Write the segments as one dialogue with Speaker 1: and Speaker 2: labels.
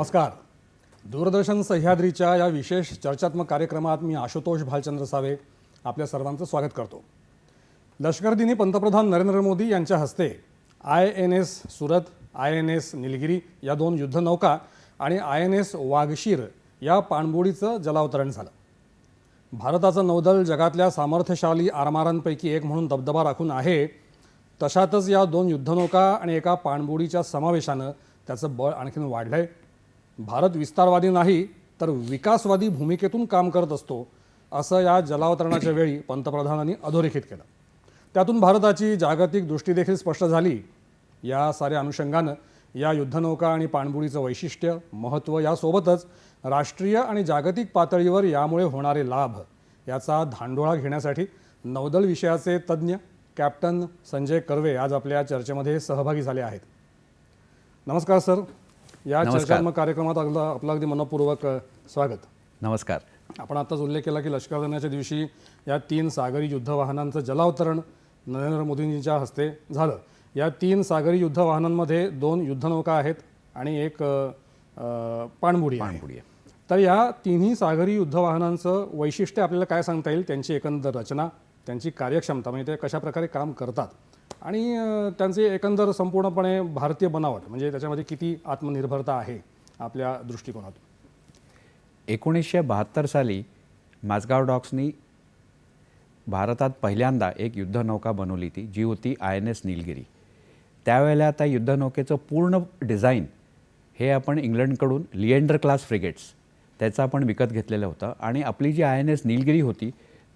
Speaker 1: नमस्कार. दूरदर्शन सह्याद्रीच्या या विशेष चर्चात्मक कार्यक्रमात मी आशुतोष भालचंद्र सावे आपल्या सर्वांचं स्वागत करतो. लष्कर दिनी पंतप्रधान नरेंद्र मोदी यांच्या हस्ते I N S Surat I N S Nilgiri या दोन युद्धनौका आणि आय एन एस वाघशीर या पाणबुडीचं जलावतरण झालं. भारताचं नौदल जगातल्या सामर्थ्यशाली आरमारांपैकी एक म्हणून दबदबा राखून आहे. तशातच या दोन युद्धनौका आणि एका पाणबुडीच्या समावेशानं त्याचं बळ आणखीन वाढलं आहे भारत विस्तारवादी नाही तर विकासवादी भूमिकेतून काम करत असतो असं या जलावतरणाच्या वेळी पंतप्रधानांनी अधोरेखित केलं. त्यातून भारताची जागतिक दृष्टी देखील स्पष्ट झाली. या साऱ्या अनुषंगानं या युद्धनौका आणि पाणबुडीचं वैशिष्ट्य महत्त्व यासोबतच राष्ट्रीय आणि जागतिक पातळीवर यामुळे होणारे लाभ याचा धांडोळा घेण्यासाठी नौदल विषयाचे तज्ज्ञ कॅप्टन संजय कर्वे आज आपल्या चर्चेमध्ये सहभागी झाले आहेत. नमस्कार सर. या
Speaker 2: नमस्कार.
Speaker 1: चर्चात्मक कार्यक्रमात आपलं आपलं अगदी मनपूर्वक अ, स्वागत.
Speaker 2: नमस्कार.
Speaker 1: आपण आताच उल्लेख केला की लष्कर दिनाच्या दिवशी या तीन सागरी युद्धवाहनांचं जलावतरण नरेंद्र मोदींच्या हस्ते झालं. या तीन सागरी युद्धवाहनांमध्ये दोन युद्धनौका आहेत आणि एक अ, अ, पाणबुडी आहे.
Speaker 2: पाणबुडी आहे.
Speaker 1: तर या तिन्ही सागरी युद्धवाहनांचं वैशिष्ट्य आपल्याला काय सांगता येईल? त्यांची एकंदर रचना त्यांची कार्यक्षमता म्हणजे ते कशा प्रकारे काम करतात? आणि त्यांचे एकंदर संपूर्णपणे भारतीय बनावट म्हणजे त्याच्यामध्ये किती आत्मनिर्भरता आहे आपल्या दृष्टिकोनातून?
Speaker 2: एकोणीसशे बहात्तर साली माझगाव डॉक्सनी भारतात पहिल्यांदा एक युद्धनौका बनवली ती जी होती आय एन एस निलगिरी. त्यावेळेला त्या युद्धनौकेचं पूर्ण डिझाईन हे आपण इंग्लंडकडून लिएंडर क्लास फ्रिगेट्स त्याचं आपण विकत घेतलेलं होतं आणि आपली जी आय एन एस निलगिरी होती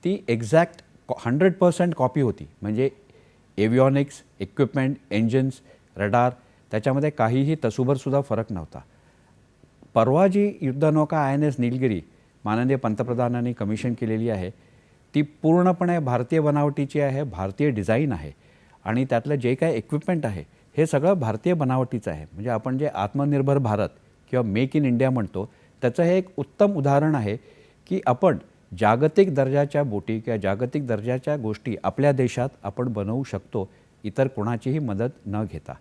Speaker 2: ती एक्झॅक्ट हंड्रेड पर्सेंट कॉपी होती. म्हणजे एवियॉनिक्स इक्विपमेंट इंजिन्स रडार त्याच्यामध्ये काहीही तसूभरसुद्धा फरक नव्हता. परवा जी युद्धनौका आय एन एस निलगिरी माननीय पंतप्रधानांनी कमिशन केलेली आहे ती पूर्णपणे भारतीय बनावटीची आहे भारतीय डिझाईन आहे आणि त्यातलं जे काय इक्विपमेंट आहे हे सगळं भारतीय बनावटीचं आहे. म्हणजे आपण जे आत्मनिर्भर भारत किंवा मेक इन इंडिया म्हणतो त्याचं हे एक उत्तम उदाहरण आहे की आपण जागतिक दर्जाच्या बोटी किंवा जागतिक दर्जाच्या गोष्टी आपल्या देशात आपण बनवू शकतो इतर कोणाचीही मदत न घेता.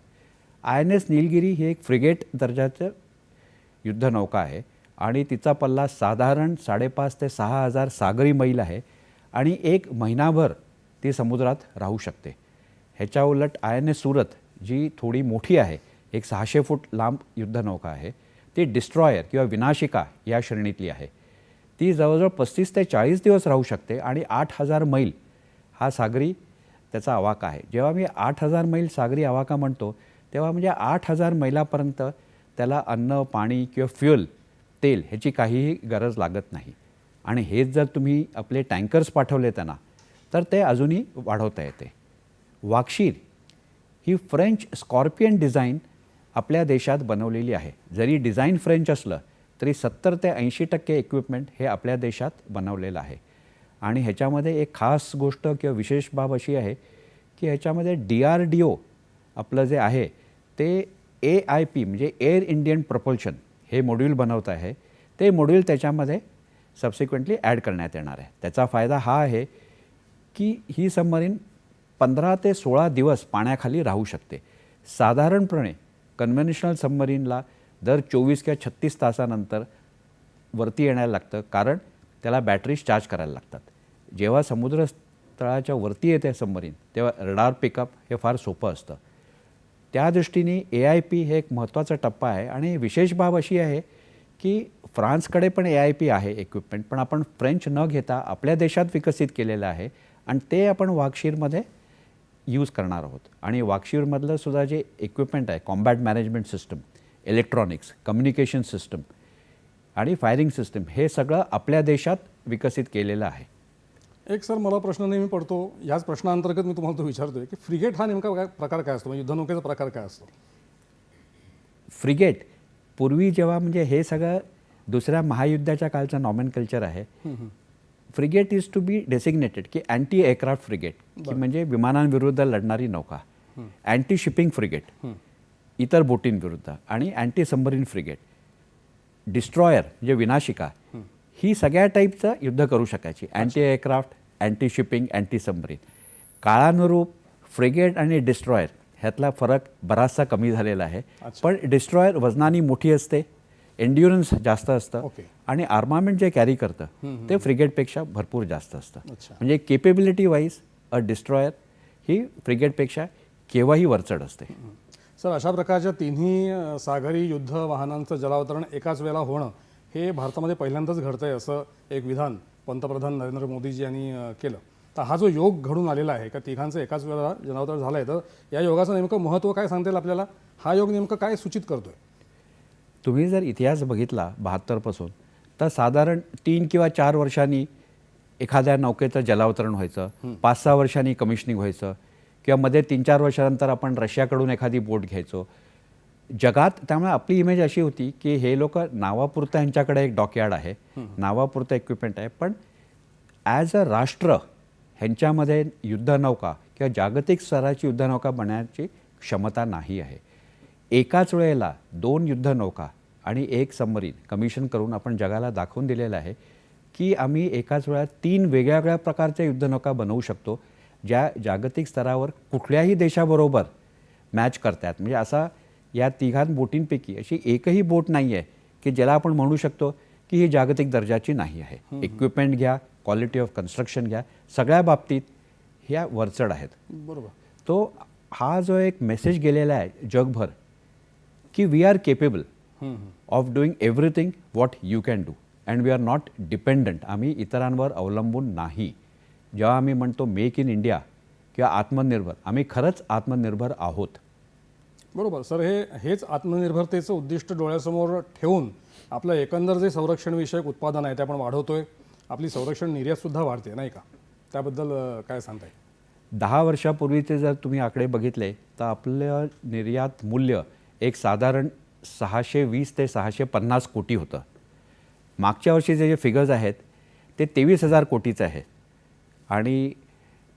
Speaker 2: आय एन एस निलगिरी ही एक फ्रिगेट दर्जाचं युद्धनौका आहे आणि तिचा पल्ला साधारण साडेपाच ते सहा हजार सागरी मैल आहे आणि एक महिनाभर ती समुद्रात राहू शकते. ह्याच्या उलट आय एन एस सुरत जी थोडी मोठी आहे एक सहाशे फूट लांब युद्धनौका आहे ती डिस्ट्रॉयर किंवा विनाशिका या श्रेणीतली आहे. ती जवळजवळ पस्तीस ते चाळीस दिवस राहू शकते आणि आठ हजार मैल हा सागरी त्याचा आवाका आहे. जेव्हा मी आठ हजार मैल सागरी आवाका म्हणतो तेव्हा म्हणजे आठ हजार मैलापर्यंत त्याला अन्न पाणी किंवा फ्युअल तेल ह्याची काहीही गरज लागत नाही. आणि हेच जर तुम्ही आपले टँकर्स पाठवले त्यांना तर ते अजूनही वाढवता येते. वाक्षीर ही फ्रेंच स्कॉर्पियन डिझाईन आपल्या देशात बनवलेली आहे. जरी डिझाईन फ्रेंच असलं तरी सत्तर ते ऐंशी टक्के इक्विपमेंट हे आपल्या देशात बनवलेलं आहे. आणि ह्याच्यामध्ये एक खास गोष्ट किंवा विशेष बाब अशी आहे की ह्याच्यामध्ये डी आर डी ओ आपलं जे आहे ते ए आय पी म्हणजे एअर इंडियन प्रपोल्शन हे मॉड्यूल बनवत आहे. ते मॉड्यूल त्याच्यामध्ये सबसिक्वेंटली ॲड करण्यात येणार आहे. त्याचा फायदा हा आहे की ही सबमरीन पंधरा ते सोळा दिवस पाण्याखाली राहू शकते. साधारणपणे कन्व्हेन्शनल सबमरीनला दर चोवीस किंवा छत्तीस तासानंतर वरती येण्याला लागतं कारण त्याला बॅटरीज चार्ज करायला लागतात. जेव्हा समुद्र तळाच्या वरती येते सबमरीन तेव्हा रडार पिकअप हे फार सोपं असतं. त्या दृष्टीने ए आय पी हे एक महत्त्वाचा टप्पा आहे आणि विशेष बाब अशी आहे की फ्रान्सकडे पण ए आय पी आहे इक्विपमेंट पण आपण फ्रेंच न घेता आपल्या देशात विकसित केलेलं आहे आणि ते आपण वाघशीरमध्ये यूज करणार आहोत. आणि वागशीरमधलं सुद्धा जे इक्विपमेंट आहे combat management system electronics communication system आणि फायरिंग सिस्टम हे सगळं आपल्या देशात विकसित केलेलं आहे.
Speaker 1: एक सर मला प्रश्न नेहमी पडतो याच प्रश्नांतर्गत मी तुम्हाला तो विचारतोय की फ्रिगेट हा नेमका काय प्रकार काय असतो? म्हणजे युद्धनौकेचा प्रकार काय असतो?
Speaker 2: फ्रिगेट पूर्वी जेव्हा म्हणजे हे सगळं दुसऱ्या महायुद्धाच्या काळचं नॉमेन कल्चर आहे frigate is to be designated की अँटी एअरक्राफ्ट फ्रिगेट की म्हणजे विमानांविरुद्ध लढणारी नौका. अँटी शिपिंग फ्रिगेट इतर बोटींविरुद्ध आणि अँटी सबमरीन फ्रिगेट डिस्ट्रॉयर म्हणजे विनाशिका ही सगळ्या टाईपचं युद्ध करू शकायची. Anti aircraft anti shipping anti submarine काळानुरूप फ्रिगेट आणि डिस्ट्रॉयर ह्यातला फरक बराचसा कमी झालेला आहे. पण डिस्ट्रॉयर वजनाने मोठी असते एन्ड्युरन्स जास्त असतं. आणि आर्मामेंट जे कॅरी करतं ते फ्रिगेटपेक्षा भरपूर जास्त असतं. म्हणजे केपेबिलिटी वाईज अ डिस्ट्रॉयर ही फ्रिगेटपेक्षा केव्हाही वरचढ असते.
Speaker 1: सर अशा प्रकारच्या तिन्ही सागरी युद्ध वाहनांचं जलावतरण एकाच वेळेला होणं हे भारतामध्ये पहिल्यांदाच घडतंय असं एक विधान पंतप्रधान नरेंद्र मोदीजी यांनी केलं. तर हा जो योग घडून आलेला आहे का तिघांचं एकाच वेळेला जलावतरण झालं आहे तर या योगाचं नेमकं महत्त्व काय सांगता येईल आपल्याला? हा योग नेमकं काय सूचित करतोय?
Speaker 2: तुम्ही जर इतिहास बघितला बहात्तरपासून तर साधारण तीन किंवा चार वर्षांनी एखाद्या नौकेचं जलावतरण व्हायचं पाच सहा वर्षांनी कमिशनिंग व्हायचं किंवा मध्ये तीन चार वर्षानंतर आपण रशियाकडून एखादी बोट घ्यायचो. जगात त्यामुळे आपली इमेज अशी होती की हे लोक नावापुरतं यांच्याकडे एक डॉकयार्ड आहे नावापुरतं इक्विपमेंट आहे. पण ॲज अ राष्ट्र ह्यांच्यामध्ये युद्धनौका किंवा जागतिक स्तराची युद्धनौका बनण्याची क्षमता नाही आहे. एकाच वेळेला दोन युद्धनौका आणि एक सबमरीन कमिशन करून आपण जगाला दाखवून दिलेलं आहे की आम्ही एकाच वेळा तीन वेगळ्या वेगळ्या प्रकारच्या युद्धनौका बनवू शकतो. ज्या जागतिक स्तरावर कुठल्याही देशाबरोबर मॅच करतात. म्हणजे असा या तिघां बोटींपैकी अशी एकही बोट नाही आहे की ज्याला आपण म्हणू शकतो की ही जागतिक दर्जाची नाही आहे. इक्विपमेंट घ्या क्वालिटी ऑफ कन्स्ट्रक्शन घ्या सगळ्या बाबतीत ह्या वरचढ आहेत.
Speaker 1: बरोबर.
Speaker 2: तो हा जो एक मेसेज गेलेला आहे जगभर की we are capable of doing everything what you can do and we are not dependent आम्ही इतरांवर अवलंबून नाही. जेव्हा आम्ही म्हणतो मेक इन इंडिया किंवा आत्मनिर्भर आम्ही खरंच आत्मनिर्भर आहोत.
Speaker 1: बरोबर. सर हे हेच आत्मनिर्भरतेचं उद्दिष्ट डोळ्यासमोर ठेवून आपलं एकंदर जे संरक्षण विषयक उत्पादन आहे ते आपण वाढवतोय. आपली संरक्षण निर्यातसुद्धा वाढते नाही का? त्याबद्दल काय सांगताय?
Speaker 2: दहा वर्षापूर्वीचे जर तुम्ही आकडे बघितले तर आपलं निर्यात मूल्य एक साधारण सहाशे वीस ते सहाशे पन्नास कोटी होतं. मागच्या वर्षीचे जे फिगर्स आहेत ते तेवीस हजार कोटीचं आहे. आणि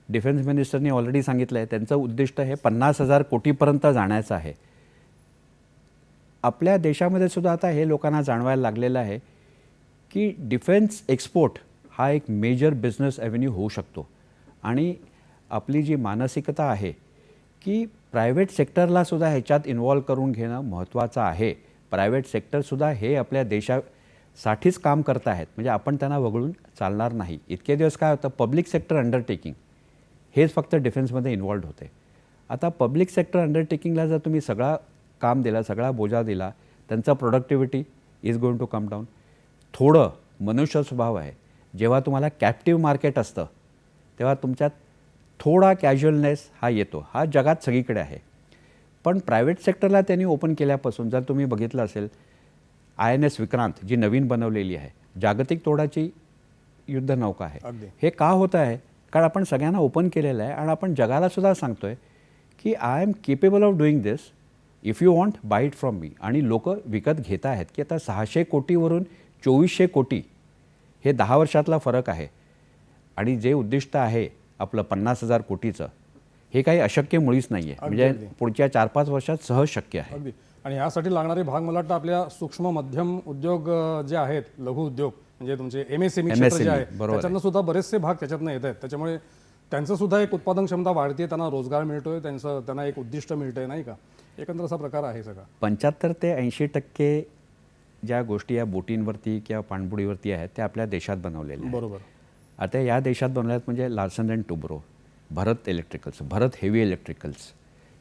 Speaker 2: डिफेन्स मिनिस्टरनी ऑलरेडी सांगितलं आहे त्यांचं उद्दिष्ट हे पन्नास हजार कोटीपर्यंत जाण्याचं आहे. आपल्या देशामध्ये सुद्धा आता हे लोकांना जाणवायला लागलेलं आहे की डिफेन्स एक्सपोर्ट हा एक मेजर बिझनेस ॲव्हेन्यू होऊ शकतो. आणि आपली जी मानसिकता आहे की प्रायव्हेट सेक्टरला सुद्धा ह्याच्यात इन्वॉल्व करून घेणं महत्त्वाचं आहे. प्रायव्हेट सेक्टरसुद्धा हे आपल्या देशा साठीच काम करत आहेत. म्हणजे आपण त्यांना वगळून चालणार नाही. इतके दिवस काय होतं? पब्लिक सेक्टर अंडरटेकिंग हेच फक्त डिफेन्समध्ये इन्वॉल्ड होते. आता पब्लिक सेक्टर अंडरटेकिंगला जर तुम्ही सगळा काम दिला सगळा बोजा दिला त्यांचा productivity is going to come down थोडं मनुष्य स्वभाव आहे. जेव्हा तुम्हाला कॅप्टिव्ह मार्केट असतं तेव्हा तुमच्यात थोडा कॅज्युअलनेस हा येतो. हा जगात सगळीकडे आहे. पण प्रायव्हेट सेक्टरला त्यांनी ओपन केल्यापासून जर तुम्ही बघितलं असेल आय एन एस विक्रांत जी नवीन बनवलेली आहे जागतिक तोडाची युद्धनौका आहे. हे का होत आहे? कारण आपण सगळ्यांना ओपन केलेलं आहे आणि आपण जगाला सुद्धा सांगतोय की I am capable of doing this if you want buy it from me. आणि लोक विकत घेत आहेत की आता सहाशे कोटीवरून चोवीसशे कोटी हे दहा वर्षातला फरक आहे. आणि जे उद्दिष्ट आहे आपलं पन्नास हजार कोटीचं हे काही अशक्य मुळीच नाही आहे म्हणजे. पुढच्या चार पाच वर्षात सहज शक्य आहे.
Speaker 1: आणि यासाठी लागणारे भाग मला वाटतं आपल्या सूक्ष्म मध्यम उद्योग जे आहेत लघु उद्योग म्हणजे तुमचे एम एस एम क्षेत्र जे
Speaker 2: MSME,
Speaker 1: आहे. त्याच्यातनं सुद्धा बरेचसे भाग त्याच्यातनं येत आहेत. त्याच्यामुळे त्यांचं सुद्धा एक उत्पादन क्षमता वाढते त्यांना रोजगार मिळतोय त्यांचं त्यांना एक उद्दिष्ट मिळतंय नाही का? एकंदर असा प्रकार आहे सगळा.
Speaker 2: पंच्याहत्तर ते ऐंशी टक्के ज्या गोष्टी या बोटींवरती किंवा पाणबुडीवरती आहेत त्या आपल्या देशात बनवलेल्या आहेत.
Speaker 1: बरोबर.
Speaker 2: आता या देशात बनवल्यात म्हणजे Larsen and Toubro Bharat electricals Bharat heavy electricals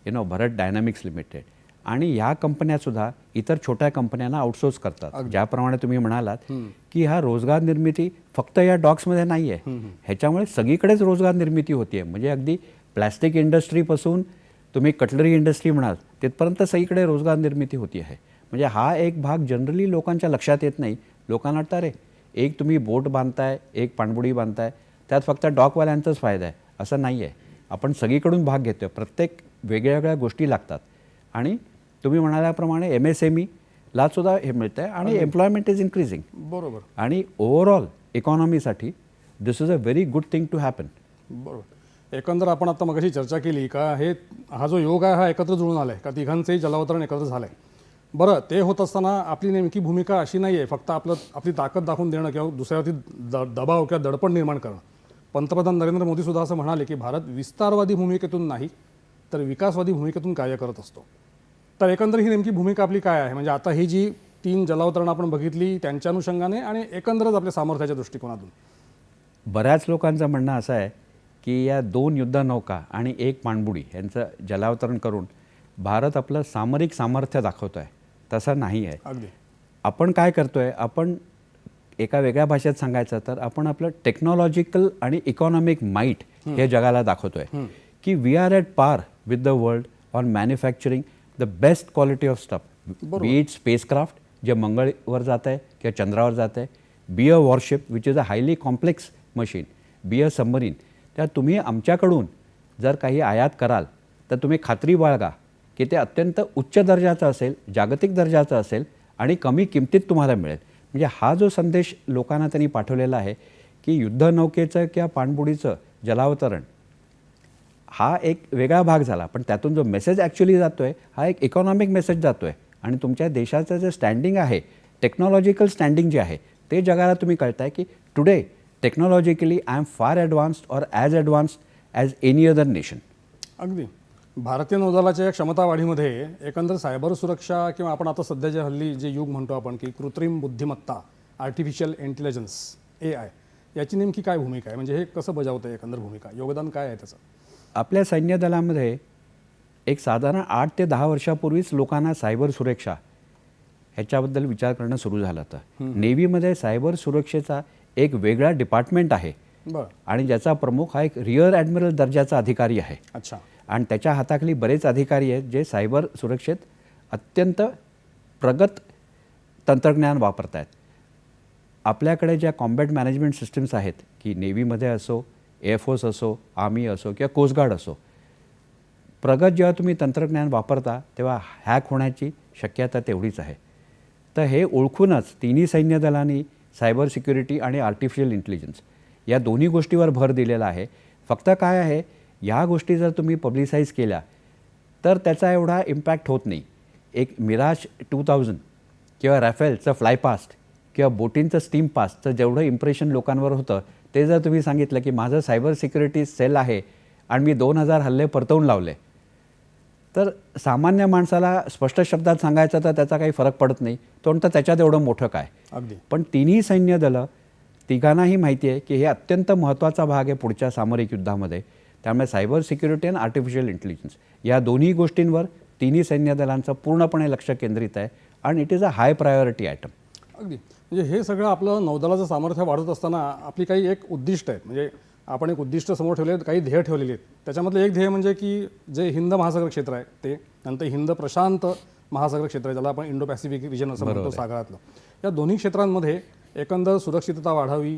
Speaker 2: you know Bharat dynamics limited. आणि या कंपन्यासुद्धा इतर छोट्या कंपन्यांना आउटसोर्स करतात. ज्याप्रमाणे तुम्ही म्हणालात की हा रोजगार निर्मिती फक्त या डॉक्समध्ये नाही आहे ह्याच्यामुळे सगळीकडेच रोजगार निर्मिती होती म्हणजे अगदी प्लॅस्टिक इंडस्ट्रीपासून तुम्ही कटलरी इंडस्ट्री म्हणाल तिथपर्यंत सगळीकडे रोजगार निर्मिती होती आहे म्हणजे हा एक भाग जनरली लोकांच्या लक्षात येत नाही. लोकांना वाटतं अरे एक तुम्ही बोट बांधताय एक पाणबुडी बांधताय त्यात फक्त डॉकवाल्यांचाच फायदा आहे. असं नाही आहे आपण सगळीकडून भाग घेतो प्रत्येक वेगळ्या वेगळ्या गोष्टी लागतात. आणि तुम्ही म्हणाल्याप्रमाणे एम एस एम ला सुद्धा हे मिळतं आहे आणि एम्प्लॉयमेंट इज इन्क्रीजिंग
Speaker 1: बरोबर.
Speaker 2: आणि overall इकॉनॉमीसाठी this is a very good thing to happen
Speaker 1: बरोबर. एकंदर आपण आता मगाशी चर्चा केली का हे हा जो योग आहे हा एकत्र जुळून आलाय का तिघांचंही जलावतरण एकत्र झालंय. बरं ते होत असताना आपली नेमकी भूमिका अशी नाही आहे फक्त आपलं आपली ताकद दाखवून देणं किंवा दुसऱ्यावरती द दबाव किंवा दडपण निर्माण करणं. पंतप्रधान नरेंद्र मोदी सुद्धा असं म्हणाले की भारत विस्तारवादी भूमिकेतून नाही तर विकासवादी भूमिकेतून कार्य करत असतो. तर एकंदर ही नेमकी भूमिका आपली काय आहे? म्हणजे आता ही जी तीन जलावतरणं आपण बघितली त्यांच्या अनुषंगाने आणि एकंदरच आपल्या सामर्थ्याच्या दृष्टिकोनातून.
Speaker 2: बऱ्याच लोकांचं म्हणणं असं आहे की या दोन युद्धनौका आणि एक पाणबुडी यांचं जलावतरण करून भारत आपलं सामरिक सामर्थ्य दाखवतो आहे तसं नाही आहे.
Speaker 1: अगदी.
Speaker 2: आपण काय करतोय? आपण एका वेगळ्या भाषेत सांगायचं तर आपण आपलं टेक्नॉलॉजिकल आणि इकॉनॉमिक माईट हे. जगाला दाखवतोय. की we are at par with the world on manufacturing the best quality of stuff. Be it spacecraft जे मंगळवर जात आहे किंवा चंद्रावर जात आहे be a warship which is a highly complex machine be a submarine त्या तुम्ही आमच्याकडून जर काही आयात कराल तर तुम्ही खात्री बाळगा की ते अत्यंत उच्च दर्जाचं असेल जागतिक दर्जाचं असेल आणि कमी किमतीत तुम्हाला मिळेल. म्हणजे हा जो संदेश लोकांना त्यांनी पाठवलेला आहे की युद्धनौकेचं किंवा पाणबुडीचं जलावतरण हा एक वेगळा भाग झाला पण त्यातून जो मेसेज ॲक्च्युली जातो आहे हा एक इकॉनॉमिक मेसेज जातो आहे आणि तुमच्या देशाचं जे स्टँडिंग आहे टेक्नॉलॉजिकल स्टँडिंग जे आहे ते जगाला तुम्ही कळताय की today technologically I am far advanced or as advanced as any other nation
Speaker 1: अगदी. भारतीय नौदलाच्या क्षमता वाढीमध्ये एकंदर सायबर सुरक्षा किंवा आपण आता सध्या जे हल्ली जे युग म्हणतो आपण की कृत्रिम बुद्धिमत्ता आर्टिफिशियल इंटेलिजन्स ए आय याची नेमकी काय भूमिका आहे? म्हणजे हे कसं बजावतं एकंदर भूमिका? योगदान काय आहे त्याचं?
Speaker 2: आपल्या सैन्य दलामध्ये एक साधारण आठ ते दहा वर्षापूर्वीच लोकांना सायबर सुरक्षा ह्याच्याबद्दल विचार करणं सुरू झालं होतं. नेव्हीमध्ये सायबर सुरक्षेचा एक वेगळा डिपार्टमेंट आहे. आणि ज्याचा प्रमुख हा एक रिअर ॲडमिरल दर्जाचा अधिकारी आहे.
Speaker 1: अच्छा.
Speaker 2: आणि त्याच्या हाताखाली बरेच अधिकारी आहेत जे सायबर सुरक्षेत अत्यंत प्रगत तंत्रज्ञान वापरत आहेत आपल्याकडे ज्या कॉम्बॅट मॅनेजमेंट सिस्टम्स आहेत की नेव्हीमध्ये असो एअरफोर्स असो आर्मी असो किंवा कोस्टगार्ड असो. प्रगत जेव्हा तुम्ही तंत्रज्ञान वापरता तेव्हा हॅक होण्याची शक्यता तेवढीच आहे. तर हे ओळखूनच तिन्ही सैन्य दलांनी सायबर सिक्युरिटी आणि आर्टिफिशियल इंटेलिजन्स या दोन्ही गोष्टीवर भर दिलेला आहे. फक्त काय आहे ह्या गोष्टी जर तुम्ही पब्लिसाईज केल्या तर त्याचा एवढा इम्पॅक्ट होत नाही. एक मिराज टू थाउजंड किंवा रॅफेलचं फ्लायपास्ट किंवा बोटींचं स्टीम पास्टचं जेवढं इम्प्रेशन लोकांवर होतं ते जर तुम्ही सांगितलं की माझं सायबर सिक्युरिटी सेल आहे आणि मी दोन हजार हल्ले परतवून लावले तर सामान्य माणसाला स्पष्ट शब्दात सांगायचं तर त्याचा काही फरक पडत नाही. तो म्हणतं त्याच्यात एवढं मोठं काय?
Speaker 1: अगदी.
Speaker 2: पण तिन्ही सैन्य दलं तिघांनाही माहिती आहे की हे अत्यंत महत्त्वाचा भाग आहे पुढच्या सामरिक युद्धामध्ये. त्यामुळे सायबर सिक्युरिटी आणि आर्टिफिशियल इंटेलिजन्स या दोन्ही गोष्टींवर तिन्ही सैन्य दलांचं पूर्णपणे लक्ष केंद्रित आहे आणि it is a high priority item.
Speaker 1: अगदी. म्हणजे हे सगळं आपलं नौदलाचं सामर्थ्य वाढत असताना आपली काही एक उद्दिष्ट आहेत म्हणजे आपण एक उद्दिष्ट समोर ठेवले आहेत काही ध्येय ठेवलेली आहेत. त्याच्यामधलं एक ध्येय म्हणजे की जे हिंद महासागर क्षेत्र आहे ते नंतर हिंद प्रशांत महासागर क्षेत्र आहे ज्याला आपण इंडो पॅसिफिक रिजन असं म्हणतो सागरातलं. या दोन्ही क्षेत्रांमध्ये एकंदर सुरक्षितता वाढावी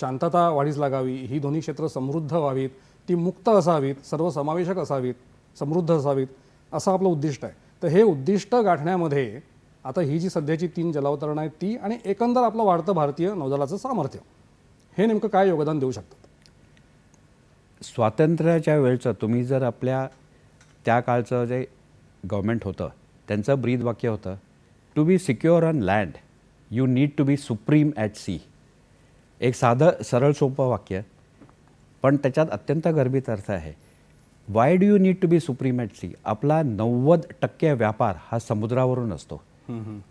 Speaker 1: शांतता वाढीस लागावी ही दोन्ही क्षेत्र समृद्ध व्हावीत ती मुक्त असावीत सर्वसमावेशक असावीत समृद्ध असावीत असं आपलं उद्दिष्ट आहे. तर हे उद्दिष्ट गाठण्यामध्ये आता ही जी सध्याची तीन जलावतरणं आहेत ती आणि एकंदर आपलं वाढतं भारतीय नौदलाचं सामर्थ्य हे नेमकं काय योगदान देऊ शकतात?
Speaker 2: स्वातंत्र्याच्या वेळचं तुम्ही जर आपल्या त्या काळचं जे गव्हर्मेंट होतं त्यांचं ब्रीद वाक्य होतं to be secure on land you need to be supreme at sea एक साधं सरळ सोपं वाक्य पण त्याच्यात अत्यंत गर्भित अर्थ आहे. Why do you need to be supreme at sea आपला नव्वद टक्के व्यापार हा समुद्रावरून असतो.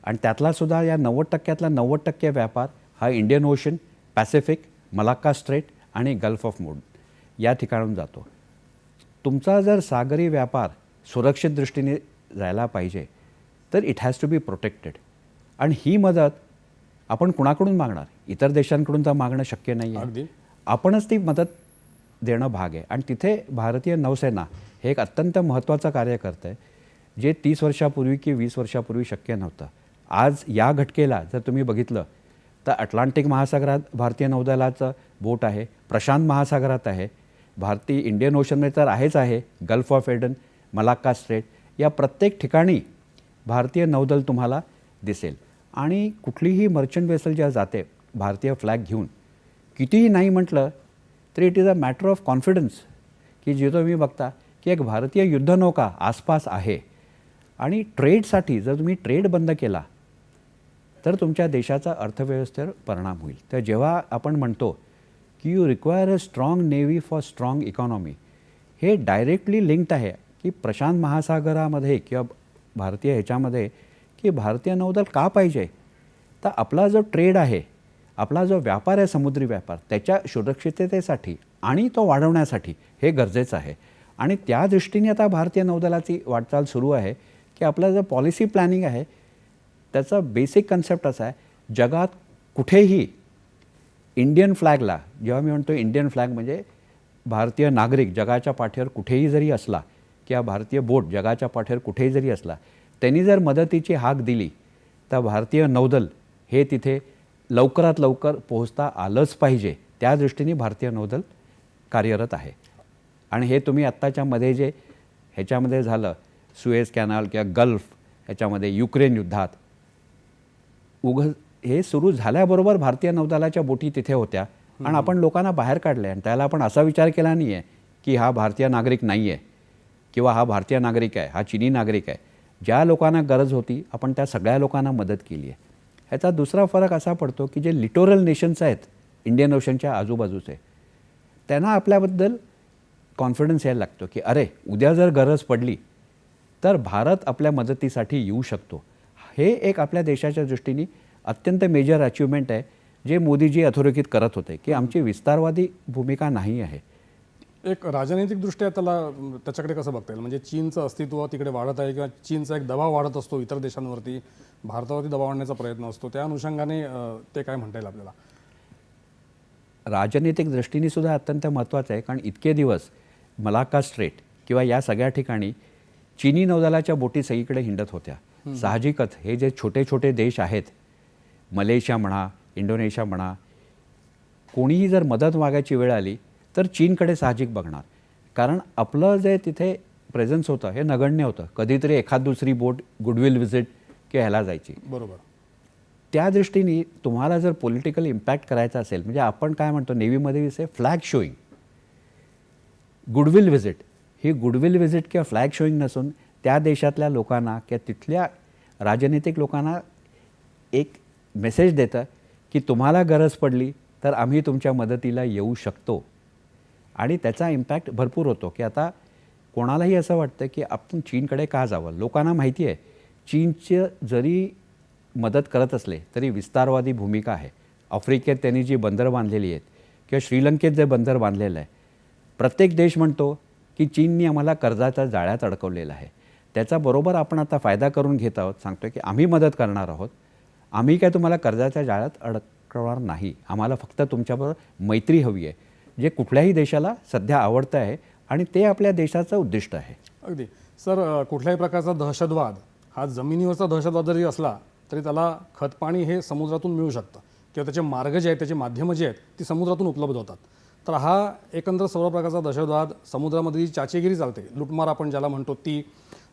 Speaker 2: आणि त्यातला सुद्धा या नव्वद टक्क्यातला नव्वद टक्के व्यापार हा Indian ocean Pacific Malacca strait आणि गल्फ ऑफ मोड या ठिकाणून जातो. तुमचा जर सागरी व्यापार सुरक्षित दृष्टीने जायला पाहिजे तर it has to be protected आणि ही मदत आपण कुणाकडून मागणार? इतर देशांकडून तर मागणं शक्य नाही. आहे आपणच ती मदत देणं भाग आहे. आणि तिथे भारतीय नौसेना हे एक अत्यंत महत्त्वाचं कार्य करतं आहे जे तीस वर्षापूर्वी की वीस वर्षापूर्वी शक्य नव्हतं. आज या घटकेला जर तुम्ही बघितलं तर अटलांटिक महासागरात भारतीय नौदलाचं बोट आहे प्रशांत महासागरात आहे भारतीय इंडियन ओशनमध्ये तर आहेच आहे gulf of Aden Malacca strait या प्रत्येक ठिकाणी भारतीय नौदल तुम्हाला दिसेल. आणि कुठलीही मर्चंट वेसल ज्या जाते भारतीय फ्लॅग घेऊन कितीही नाही म्हटलं तरी it is a matter of confidence की जिथं तुम्ही बघता की एक भारतीय युद्धनौका आसपास आहे. आणि ट्रेडसाठी जर तुम्ही ट्रेड बंद केला तर तुमच्या देशाचा अर्थव्यवस्थेवर परिणाम होईल. तर जेव्हा आपण म्हणतो की you require a strong navy for strong economy हे डायरेक्टली लिंक्ड आहे की प्रशांत महासागरामध्ये किंवा भारतीय ह्याच्यामध्ये की भारतीय नौदल का पाहिजे? तर आपला जो ट्रेड आहे आपला जो व्यापार आहे समुद्री व्यापार त्याच्या सुरक्षिततेसाठी आणि तो वाढवण्यासाठी हे गरजेचं आहे. आणि त्या दृष्टीने आता भारतीय नौदलाची वाटचाल सुरू आहे. की आपलं जो पॉलिसी प्लॅनिंग आहे त्याचा बेसिक कन्सेप्ट असा आहे जगात कुठेही इंडियन फ्लॅगला जेव्हा मी म्हणतो इंडियन फ्लॅग म्हणजे भारतीय नागरिक जगाच्या पाठीवर कुठेही जरी असला किंवा भारतीय बोट जगाच्या पाठीवर कुठेही जरी असला त्यांनी जर मदतीची हाक दिली तर भारतीय नौदल हे तिथे लवकरात लवकर पोहोचता आलंच पाहिजे. त्या दृष्टीने भारतीय नौदल कार्यरत आहे. आणि हे तुम्ही आत्ताच्या मध्ये जे ह्याच्यामध्ये झालं सुएज कॅनल किंवा गल्फ ह्याच्यामध्ये युक्रेन युद्धात. उघ हे सुरू झाल्याबरोबर भारतीय नौदलाच्या बोटी तिथे होत्या. आणि आपण लोकांना बाहेर काढले आणि त्याला आपण असा विचार केला नाही आहे की हा भारतीय नागरिक नाही आहे किंवा हा भारतीय नागरिक आहे हा चिनी नागरिक आहे. ज्या लोकांना गरज होती आपण त्या सगळ्या लोकांना मदत केली आहे ह्याचा दुसरा फरक असा पडतो की जे लिटोरल नेशन्स आहेत इंडियन ओशनच्या आजूबाजूचे त्यांना आपल्याबद्दल कॉन्फिडन्स यायला लागतो की अरे उद्या जर गरज पडली तर भारत आपल्या मदतीसाठी येऊ शकतो. हे एक आपल्या देशाच्या दृष्टीने अत्यंत मेजर अचिव्हमेंट आहे जे मोदीजी अधोरेखित करत होते की आमची विस्तारवादी भूमिका नाही आहे.
Speaker 1: एक राजनैतिकदृष्ट्या त्याला त्याच्याकडे कसं बघता येईल? म्हणजे चीनचं अस्तित्व तिकडे वाढत आहे किंवा चीनचा एक दबाव वाढत असतो इतर देशांवरती भारतावरती दबाव आणण्याचा प्रयत्न असतो त्या अनुषंगाने ते काय म्हणता येईल आपल्याला?
Speaker 2: राजनैतिक दृष्टीने सुद्धा अत्यंत महत्त्वाचं आहे कारण इतके दिवस मलाक्का स्ट्रेट किंवा या सगळ्या ठिकाणी चीनी नौदलाच्या बोटी सगळीकडे हिंडत होत्या. साहजिकच हे जे छोटे छोटे देश आहेत मलेशिया म्हणा इंडोनेशिया म्हणा कोणीही जर मदत मागायची वेळ आली तर चीनकडे साहजिक बघणार. कारण आपलं जे तिथे प्रेझन्स होतं हे नगण्य होतं. कधीतरी एखाद दुसरी बोट गुडविल व्हिजिट किंवा ह्याला जायची.
Speaker 1: बरोबर.
Speaker 2: त्या दृष्टीने तुम्हाला जर पॉलिटिकल इम्पॅक्ट करायचा असेल म्हणजे आपण काय म्हणतो नेव्हीमध्ये विषय फ्लॅग शोईंग गुडविल व्हिजिट ही गुडविल व्हिजिट किंवा फ्लॅग शोईंग नसून त्या देशातल्या लोकांना किंवा तिथल्या राजनैतिक लोकांना एक मेसेज देतं की तुम्हाला गरज पडली तर आम्ही तुमच्या मदतीला येऊ शकतो. आणि त्याचा इम्पॅक्ट भरपूर होतो की आता कोणालाही असं वाटतं की आपण चीनकडे का जावं? लोकांना माहिती आहे चीनचं जरी मदत करत असले तरी विस्तारवादी भूमिका आहे. आफ्रिकेत त्यांनी जी बंदर बांधलेली आहेत किंवा श्रीलंकेत जे बंदर बांधलेलं आहे प्रत्येक देश म्हणतो की चीननी आम्हाला कर्जाच्या जाळ्यात अडकवलेलं आहे. त्याचा बरोबर आपण आता फायदा करून घेत आहोत. सांगतो की आम्ही मदत करणार आहोत. आम्ही काय तुम्हाला कर्जाच्या जाळ्यात अडकवणार नाही. आम्हाला फक्त तुमच्याबरोबर मैत्री हवी आहे जे कुठल्याही देशाला सध्या आवडतं आहे आणि ते आपल्या देशाचं उद्दिष्ट आहे.
Speaker 1: अगदी. सर कुठल्याही प्रकारचा दहशतवाद हा जमिनीवरचा दहशतवाद जरी असला तरी त्याला खतपाणी हे समुद्रातून मिळू शकतं. किंवा त्याचे मार्ग जे आहेत त्याचे माध्यमं जी आहेत ती समुद्रातून उपलब्ध होतात. तर हा एकंदर सर्व प्रकारचा दहशतवाद समुद्रामध्ये जी चाचेगिरी चालते. लुटमार आपण ज्याला म्हणतो ती.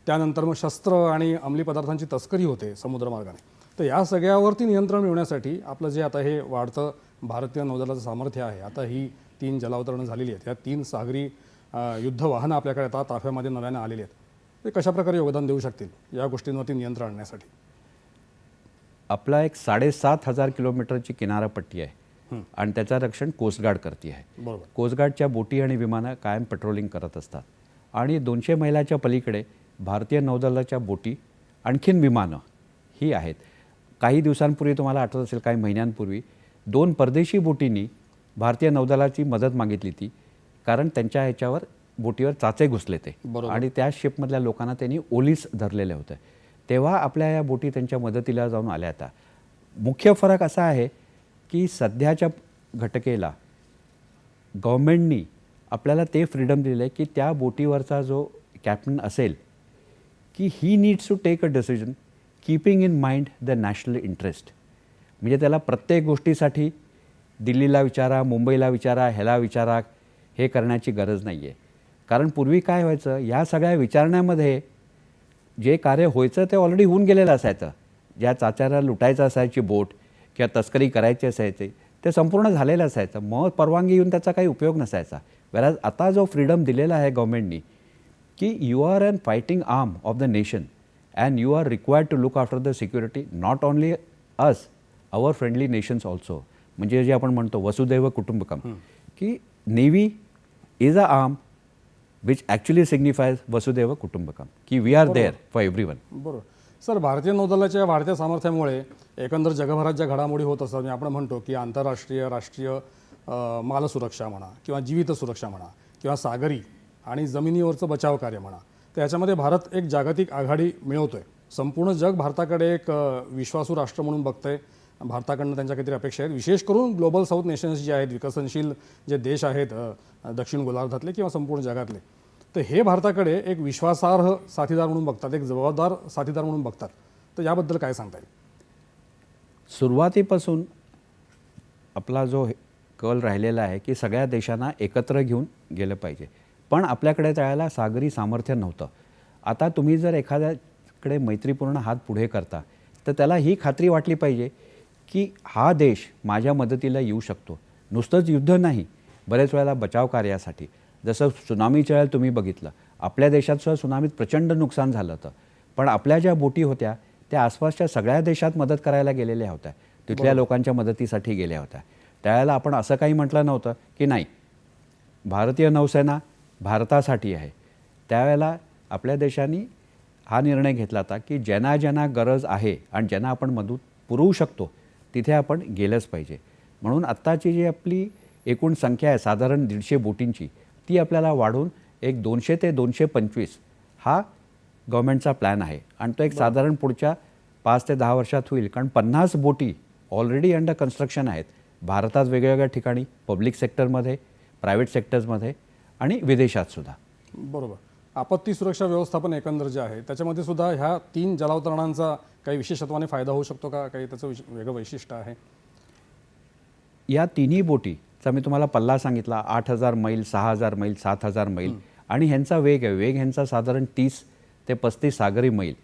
Speaker 1: त्यानंतर मग शस्त्र आणि अंमली पदार्थांची तस्करी होते समुद्रमार्गाने तर या सगळ्यावरती नियंत्रण मिळवण्यासाठी आपलं जे आता हे वाढतं भारतीय नौदलाचं सामर्थ्य आहे आता ही तीन जलावतरणं झालेली आहेत. या तीन सागरी युद्ध वाहनं आपल्याकडे आता ताफ्यामध्ये नव्यानं आलेली आहेत. ते कशाप्रकारे योगदान देऊ शकतील या गोष्टींवरती नियंत्रण आणण्यासाठी?
Speaker 2: आपला एक साडेसात हजार किलोमीटरची किनारपट्टी आहे. आणि त्याचं रक्षण कोस्टगार्ड करते आहे. कोस्टगार्डच्या बोटी आणि विमानं कायम पेट्रोलिंग करत असतात. आणि दोनशे मैलाच्या पलीकडे भारतीय नौदलाच्या बोटी आणखीन विमानं ही आहेत. काही दिवसांपूर्वी तुम्हाला आठवत असेल काही महिन्यांपूर्वी दोन परदेशी बोटींनी भारतीय नौदलाची मदत मागितली ती कारण त्यांच्या ह्याच्यावर बोटीवर चाचे घुसले ते. आणि त्या शिपमधल्या लोकांना त्यांनी ओलीस धरलेले होते. तेव्हा आपल्या या बोटी त्यांच्या मदतीला जाऊन आल्या आता मुख्य फरक असा आहे की सध्याच्या घटकेला गव्हर्मेंटनी आपल्याला ते फ्रीडम दिलं आहे की त्या बोटीवरचा जो कॅप्टन असेल की he needs to take a decision keeping in mind the national interest म्हणजे त्याला प्रत्येक गोष्टीसाठी दिल्लीला विचारा मुंबईला विचारा ह्याला विचारा हे करण्याची गरज नाही आहे कारण पूर्वी काय व्हायचं या सगळ्या विचारण्यामध्ये जे कार्य व्हायचं ते ऑलरेडी होऊन गेलेलं असायचं. ज्या चाचाऱ्या लुटायचं असायची बोट किंवा तस्करी करायची असायची ते संपूर्ण झालेलं असायचं. मग परवानगी येऊन त्याचा काही उपयोग नसायचा. वेळा आता जो फ्रीडम दिलेला आहे गव्हर्मेंटनी की you are an fighting arm of the nation and you are required to look after the security not only us our friendly nations also म्हणजे जे आपण म्हणतो वसुदैव कुटुंबकम. की navy is a arm which actually signifies वसुदैव कुटुंबकम. की we are there for every one
Speaker 1: बरोबर. सर भारतीय नौदलाच्या वाढत्या सामर्थ्यामुळे एकंदर जगभरात ज्या घडामोडी होत असतात म्हणजे आपण म्हणतो की आंतरराष्ट्रीय राष्ट्रीय मालसुरक्षा म्हणा किंवा जीवित सुरक्षा म्हणा किंवा सागरी आणि जमिनीवरचं बचाव कार्य म्हणा तर याच्यामध्ये भारत एक जागतिक आघाडी मिळवतोय. संपूर्ण जग भारताकडे एक विश्वासू राष्ट्र म्हणून बघतंय. भारताकडनं त्यांच्या काहीतरी अपेक्षा आहेत. विशेष करून ग्लोबल साऊथ नेशन्स जे आहेत विकसनशील जे देश आहेत दक्षिण गोलार्धातले किंवा संपूर्ण जगातले तर हे भारताकडे एक विश्वासार्ह साथीदार म्हणून बघतात एक जबाबदार साथीदार म्हणून बघतात. तर याबद्दल काय सांगता येईल?
Speaker 2: सुरुवातीपासून आपला जो हे- कल राहिलेला आहे की सगळ्या देशांना एकत्र घेऊन गेलं पाहिजे. पण आपल्याकडे त्यावेळेला सागरी सामर्थ्य नव्हतं. आता तुम्ही जर एखाद्याकडे मैत्रीपूर्ण हात पुढे करता तर त्याला ही खात्री वाटली पाहिजे की हा देश माझ्या मदतीला येऊ शकतो. नुसतंच युद्ध नाही बरेच वेळेला बचाव कार्यासाठी. जसं सुनामीच्या वेळेला तुम्ही बघितलं आपल्या देशात सुद्धा सुनामीत प्रचंड नुकसान झालं होतं. पण आपल्या ज्या बोटी होत्या त्या आसपासच्या सगळ्या देशात मदत करायला गेलेल्या होत्या. तिथल्या लोकांच्या मदतीसाठी गेल्या होत्या. त्यावेळेला आपण असं काही म्हटलं नव्हतं की नाही. भारतीय नौसेना भारतासाठी आहे. त्यावेळेला आपल्या देशाने हा निर्णय घेतला होता की ज्यांना ज्यांना गरज आहे आणि ज्यांना आपण मदत पुरवू शकतो तिथे आपण गेलंच पाहिजे. म्हणून आत्ताची जी आपली एकूण संख्या आहे साधारण दीडशे बोटींची ती आपल्याला वाढून एक दोनशे ते दोनशे पंचवीस हा गव्हर्नमेंटचा प्लॅन आहे. आणि तो एक साधारण पुढच्या पाच ते दहा वर्षात होईल. कारण पन्नास बोटी ऑलरेडी अंडर कन्स्ट्रक्शन आहेत. भारतात वेगवेगळ्या ठिकाणी पब्लिक सेक्टरमध्ये प्रायव्हेट सेक्टर्समध्ये आणि विदेशात सुद्धा.
Speaker 1: बरोबर. आपत्ती सुरक्षा व्यवस्थापन एकंदर जे आहे त्याच्यामध्ये सुद्धा ह्या तीन जलावतरणांचा काही विशेषत्वाने फायदा होऊ शकतो का? काही त्याचं विश- वेगळं वैशिष्ट्य आहे.
Speaker 2: या तिन्ही बोटीचा मी तुम्हाला पल्ला सांगितला आठ हजार मैल सहा हजार मैल सात हजार मैल. आणि ह्यांचा वेग आहे. वेग ह्यांचा साधारण तीस ते पस्तीस सागरी मैल.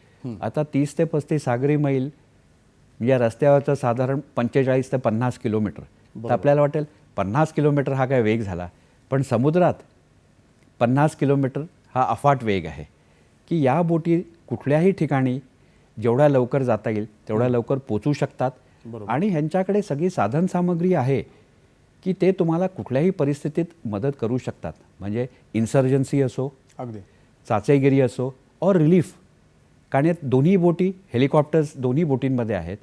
Speaker 2: आता तीस ते पस्तीस सागरी मैल या रस्त्यावरचं साधारण पंचेचाळीस ते पन्नास किलोमीटर. तर आपल्याला वाटेल पन्नास किलोमीटर हा काय वेग झाला. पण समुद्रात पन्नास किलोमीटर हा अफाट वेग आहे. की या बोटी कुठल्याही ठिकाणी जेवढ्या लवकर जाता येईल तेवढ्या लवकर पोचू शकतात. आणि ह्यांच्याकडे सगळी साधनसामग्री आहे. की ते तुम्हाला कुठल्याही परिस्थितीत मदत करू शकतात. म्हणजे इन्सर्जन्सी असो
Speaker 1: अगदी.
Speaker 2: चाचेगिरी असो और रिलीफ कारण यात दोन्ही बोटी हेलिकॉप्टर्स दोन्ही बोटींमध्ये आहेत.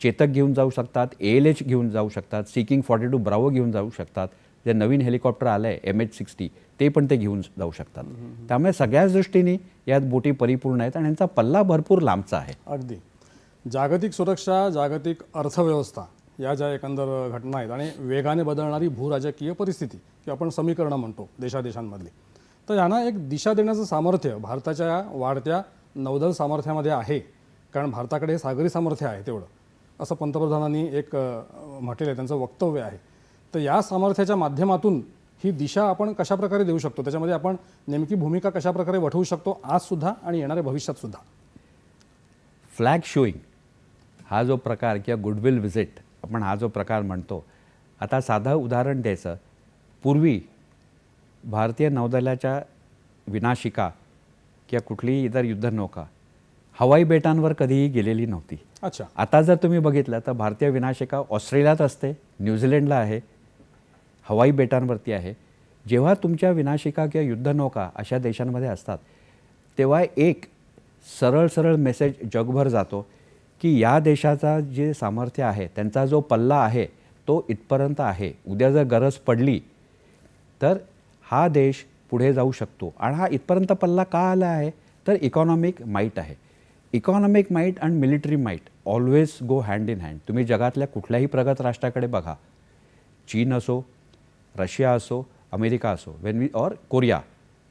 Speaker 2: चेतक घेऊन जाऊ शकतात ए एल एच घेऊन जाऊ शकतात सिकिंग फॉर्टी टू ब्रावो घेऊन जाऊ शकतात. जे नवीन हेलिकॉप्टर आलं आहे एम एच सिक्स्टी ते पण ते घेऊन जाऊ शकतात. त्यामुळे सगळ्याच दृष्टीने यात बोटी परिपूर्ण आहेत आणि यांचा पल्ला भरपूर लांबचा आहे.
Speaker 1: अगदी. जागतिक सुरक्षा जागतिक अर्थव्यवस्था. या ज्या एकंदर घटना आहेत आणि वेगाने बदलणारी भूराजकीय परिस्थिती किंवा आपण समीकरणं म्हणतो देशादेशांमधली. तर यांना एक दिशा देण्याचं सामर्थ्य भारताच्या या वाढत्या नौदल सामर्थ्यामध्ये आहे कारण भारताकडे सागरी सामर्थ्य आहे तेवढं. असं पंतप्रधानांनी एक म्हटलेलं आहे त्यांचं वक्तव्य आहे. तर या सामर्थ्याच्या माध्यमातून ही दिशा आपण कशा प्रकारे देऊ शकतो? त्याच्यामध्ये आपण नेमकी भूमिका कशाप्रकारे वठवू शकतो? आजसुद्धा आणि येणाऱ्या भविष्यातसुद्धा
Speaker 2: फ्लॅग शोईंग हा जो प्रकार किंवा गुडविल व्हिजिट आपण हा जो प्रकार म्हणतो आता साधं उदाहरण द्यायचं. पूर्वी भारतीय नौदलाच्या विनाशिका किंवा कुठलीही इतर युद्धनौका हवाई बेटांवर कधीही गेलेली नव्हती.
Speaker 1: अच्छा.
Speaker 2: आता जर तुम्ही बघितलं तर भारतीय विनाशिका ऑस्ट्रेलियात असते न्यूझीलंडला आहे हवाई बेटांवरती आहे. जेव्हा तुमच्या विनाशिका किंवा युद्धनौका अशा देशांमध्ये असतात तेव्हा एक सरळ सरळ मेसेज जगभर जातो. की या देशाचा जे सामर्थ्य आहे त्यांचा जो पल्ला आहे तो इथपर्यंत आहे. उद्या जर गरज पडली तर हा देश पुढे जाऊ शकतो. आणि हा इथपर्यंत पल्ला का आला आहे? तर इकॉनॉमिक माईट आहे. Economic might and military might always go hand in hand तुम्ही जगातल्या कुठल्याही प्रगत राष्ट्राकडे बघा. चीन असो रशिया असो अमेरिका असो when we or Korea.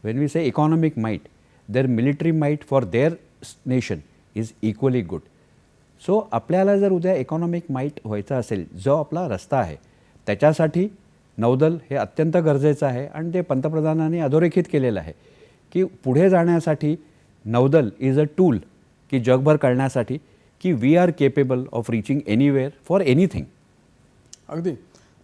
Speaker 2: When we say economic might their military might for their nation is equally good so आपल्याला जर उद्या इकॉनॉमिक माईट व्हायचं असेल जो आपला रस्ता आहे त्याच्यासाठी नौदल हे अत्यंत गरजेचं आहे आणि ते पंतप्रधानांनी अधोरेखित केलेलं आहे की पुढे जाण्यासाठी नौदल इज अ टूल की जगभर करण्यासाठी की we are capable of reaching anywhere for anything
Speaker 1: अगदी.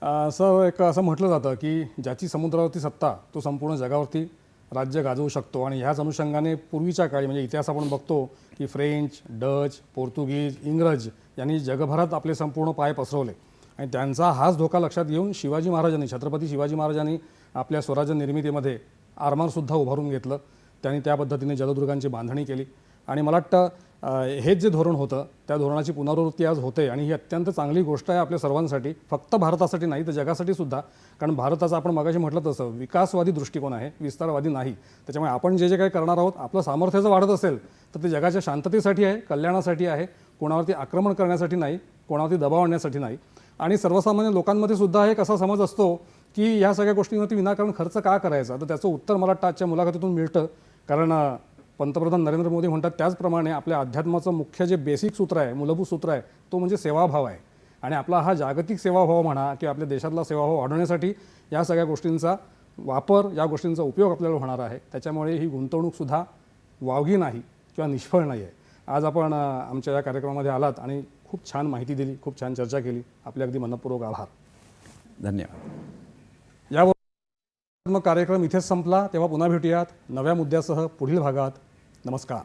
Speaker 1: असं एक असं म्हटलं जातं की ज्याची समुद्रावरती सत्ता तो संपूर्ण जगावरती राज्य गाजवू शकतो. आणि ह्याच अनुषंगाने पूर्वीच्या काळी म्हणजे इतिहास आपण बघतो की फ्रेंच डच पोर्तुगीज इंग्रज यांनी जगभरात आपले संपूर्ण पाय पसरवले. आणि त्यांचा हाच धोका लक्षात घेऊन शिवाजी महाराजांनी छत्रपती शिवाजी महाराजांनी आपल्या स्वराज्य निर्मितीमध्ये आरमारसुद्धा उभारून घेतलं. त्यांनी त्या पद्धतीने जलदुर्गांची बांधणी केली. आणि मला वाटतं हेच जे धोरण होतं त्या धोरणाची पुनरावृत्ती आज होते आणि ही अत्यंत चांगली गोष्ट आहे आपल्या सर्वांसाठी फक्त भारतासाठी नाही तर जगासाठी सुद्धा. कारण भारताचा आपण मगाशी म्हटलं तसं विकासवादी दृष्टिकोन आहे विस्तारवादी नाही. त्याच्यामुळे आपण जे जे काही करणार आहोत आपलं सामर्थ्य जर वाढत असेल तर ते जगाच्या शांततेसाठी आहे कल्याणासाठी आहे कोणावरती आक्रमण करण्यासाठी नाही कोणावरती दबाव आणण्यासाठी नाही. आणि सर्वसामान्य लोकांमध्ये सुद्धा एक असा समज असतो की या सगळ्या गोष्टींवरती विनाकारण खर्च का करायचा? तर त्याचं उत्तर मला आजच्या मुलाखतीतून मिळतं. कारण पंतप्रधान नरेंद्र मोदी म्हणतात त्याचप्रमाणे आपल्या अध्यात्माचं मुख्य जे बेसिक सूत्र आहे मूलभूत सूत्र आहे तो म्हणजे सेवाभाव आहे. आणि आपला हा जागतिक सेवाभाव म्हणा किंवा आपल्या देशातला सेवाभाव वाढवण्यासाठी या सगळ्या गोष्टींचा वापर या गोष्टींचा उपयोग आपल्याला होणार आहे. त्याच्यामुळे ही गुंतवणूकसुद्धा वावगी नाही किंवा निष्फळ नाही आहे. आज आपण आमच्या या कार्यक्रमामध्ये आलात आणि खूप छान माहिती दिली खूप छान चर्चा केली. आपले अगदी मनपूर्वक आभार.
Speaker 2: धन्यवाद.
Speaker 1: मग कार्यक्रम इथेच संपला. तेव्हा पुन्हा भेटूयात. नव्या मुद्द्यासह पुढील भागात. नमस्कार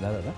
Speaker 2: झालं ना